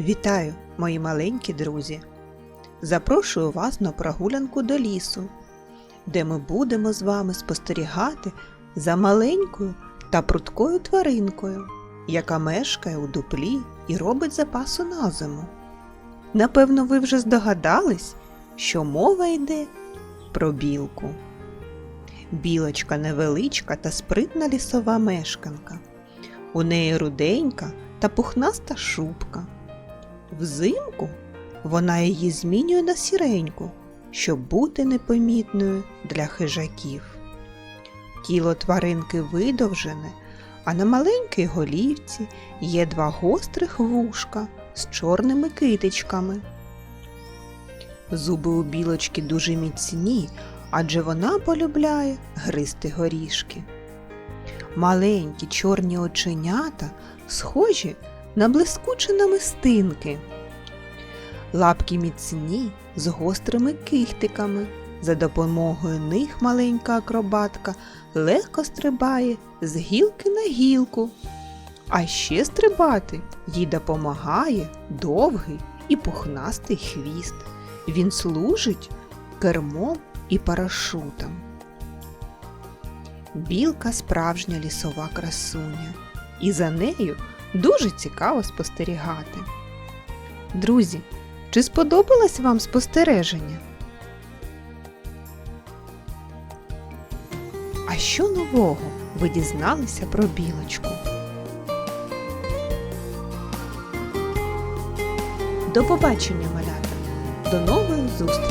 Вітаю, мої маленькі друзі! Запрошую вас на прогулянку до лісу, де ми будемо з вами спостерігати за маленькою та пруткою тваринкою, яка мешкає у дуплі і робить запасу на зиму. Напевно, ви вже здогадались, що мова йде про білку. Білочка невеличка та спритна лісова мешканка. У неї руденька та пухнаста шубка. Взимку вона її змінює на сіреньку, щоб бути непомітною для хижаків. Тіло тваринки видовжене, а на маленькій голівці є два гострих вушка з чорними китичками. Зуби у білочки дуже міцні, адже вона полюбляє гризти горішки. Маленькі чорні оченята схожі на блискучі намистинки. Лапки міцні з гострими кихтиками. За допомогою них маленька акробатка легко стрибає з гілки на гілку. А ще стрибати їй допомагає довгий і пухнастий хвіст. Він служить кермом і парашутом. Білка справжня лісова красуня, і за нею дуже цікаво спостерігати. Друзі, чи сподобалось вам спостереження? А що нового ви дізналися про білочку? До побачення, малята! До нової зустрічі!